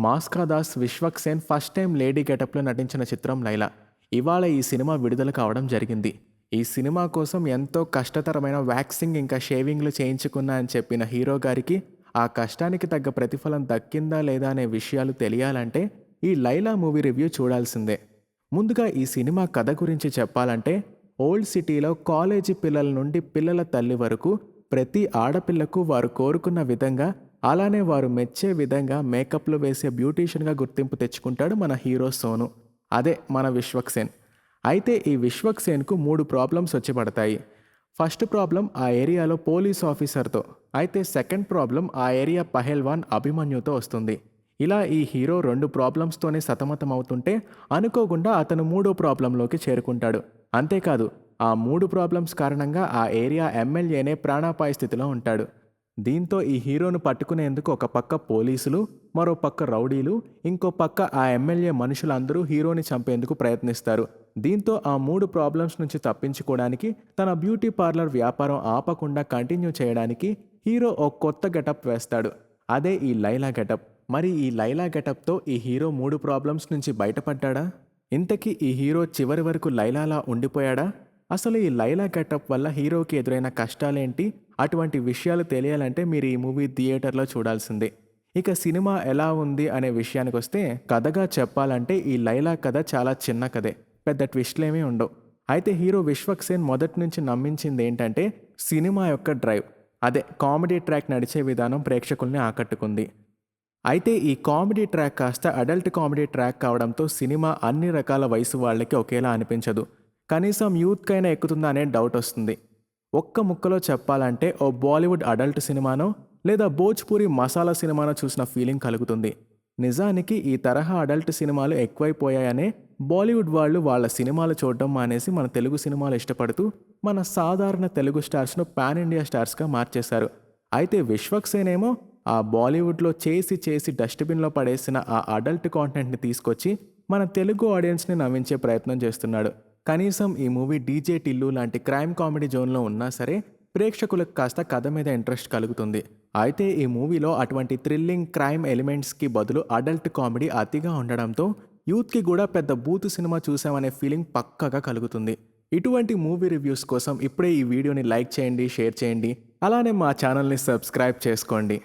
మాస్కా Das first time lady గెటప్లో నటించిన చిత్రం లైలా. ఇవాళ ఈ సినిమా విడుదల కావడం జరిగింది. ఈ సినిమా కోసం ఎంతో కష్టతరమైన వ్యాక్సింగ్ ఇంకా షేవింగ్లు చేయించుకున్నా అని చెప్పిన హీరో గారికి ఆ కష్టానికి తగ్గ ప్రతిఫలం దక్కిందా లేదా అనే విషయాలు తెలియాలంటే ఈ లైలా మూవీ రివ్యూ చూడాల్సిందే. ముందుగా ఈ సినిమా కథ గురించి చెప్పాలంటే ఓల్డ్ సిటీలో కాలేజీ పిల్లల నుండి పిల్లల తల్లి వరకు ప్రతి ఆడపిల్లకు వారు కోరుకున్న విధంగా అలానే వారు మెచ్చే విధంగా మేకప్లు వేసే బ్యూటీషియన్గా గుర్తింపు తెచ్చుకుంటాడు మన హీరో సోను. అదే మన విశ్వక్సేన్. అయితే ఈ విశ్వక్సేన్కు మూడు ప్రాబ్లమ్స్ వచ్చి పడతాయి. ఫస్ట్ ప్రాబ్లం ఆ ఏరియాలో పోలీస్ ఆఫీసర్తో అయితే సెకండ్ ప్రాబ్లం ఆ ఏరియా పహెల్వాన్ అభిమన్యుతో వస్తుంది. ఇలా ఈ హీరో రెండు ప్రాబ్లమ్స్తోనే సతమతం అవుతుంటే అనుకోకుండా అతను మూడో ప్రాబ్లంలోకి చేరుకుంటాడు. అంతేకాదు ఆ మూడు ప్రాబ్లమ్స్ కారణంగా ఆ ఏరియా ఎమ్మెల్యేనే ప్రాణాపాయ స్థితిలో ఉంటాడు. దీంతో ఈ హీరోను పట్టుకునేందుకు ఒక పక్క పోలీసులు మరో పక్క రౌడీలు ఇంకో పక్క ఆ ఎమ్మెల్యే మనుషులందరూ హీరోని చంపేందుకు ప్రయత్నిస్తారు. దీంతో ఆ మూడు ప్రాబ్లమ్స్ నుంచి తప్పించుకోవడానికి తన బ్యూటీ పార్లర్ వ్యాపారం ఆపకుండా కంటిన్యూ చేయడానికి హీరో ఓ కొత్త గెటప్ వేస్తాడు. అదే ఈ లైలా గెటప్. మరి ఈ లైలా గెటప్తో ఈ హీరో మూడు ప్రాబ్లమ్స్ నుంచి బయటపడ్డాడా? ఇంతకీ ఈ హీరో చివరి వరకు లైలాలా ఉండిపోయాడా? అసలు ఈ లైలా గెటప్ వల్ల హీరోకి ఎదురైన కష్టాలేంటి? అటువంటి విషయాలు తెలియాలంటే మీరు ఈ మూవీ థియేటర్లో చూడాల్సిందే. ఇక సినిమా ఎలా ఉంది అనే విషయానికి వస్తే కథగా చెప్పాలంటే ఈ లైలా కథ చాలా చిన్న కథే. పెద్ద ట్విస్ట్లేమీ ఉండవు. అయితే హీరో విశ్వక్ సేన్ మొదటి నుంచి నమ్మించింది ఏంటంటే సినిమా యొక్క డ్రైవ్. అదే కామెడీ ట్రాక్ నడిచే విధానం ప్రేక్షకుల్ని ఆకట్టుకుంది. అయితే ఈ కామెడీ ట్రాక్ కాస్త అడల్ట్ కామెడీ ట్రాక్ కావడంతో సినిమా అన్ని రకాల వయసు వాళ్ళకి ఒకేలా అనిపించదు. కనీసం యూత్కైనా ఎక్కుతుందా అనే డౌట్ వస్తుంది. ఒక్క ముక్కలో చెప్పాలంటే ఓ బాలీవుడ్ అడల్ట్ సినిమానో లేదా భోజ్పూరి మసాలా సినిమానో చూసిన ఫీలింగ్ కలుగుతుంది. నిజానికి ఈ తరహా అడల్ట్ సినిమాలు ఎక్కువైపోయాయనే బాలీవుడ్ వాళ్ళు వాళ్ళ సినిమాలు చూడడం మానేసి మన తెలుగు సినిమాలు ఇష్టపడుతూ మన సాధారణ తెలుగు స్టార్స్ను పాన్ ఇండియా స్టార్స్గా మార్చేశారు. అయితే విశ్వక్ ఏమో ఆ బాలీవుడ్లో చేసి చేసి డస్ట్బిన్లో పడేసిన ఆ అడల్ట్ కాంటెంట్ని తీసుకొచ్చి మన తెలుగు ఆడియన్స్ని నవ్వించే ప్రయత్నం చేస్తున్నాడు. కనీసం ఈ మూవీ డీజే టిల్లు లాంటి క్రైమ్ కామెడీ జోన్లో ఉన్నా సరే ప్రేక్షకులకు కాస్త కథ మీద ఇంట్రెస్ట్ కలుగుతుంది. అయితే ఈ మూవీలో అటువంటి థ్రిల్లింగ్ క్రైమ్ ఎలిమెంట్స్కి బదులు అడల్ట్ కామెడీ అతిగా ఉండడంతో యూత్కి కూడా పెద్ద బూతు సినిమా చూసామనే ఫీలింగ్ పక్కగా కలుగుతుంది. ఇటువంటి మూవీ రివ్యూస్ కోసం ఇప్పుడే ఈ వీడియోని లైక్ చేయండి షేర్ చేయండి. అలానే మా ఛానల్ని సబ్స్క్రైబ్ చేసుకోండి.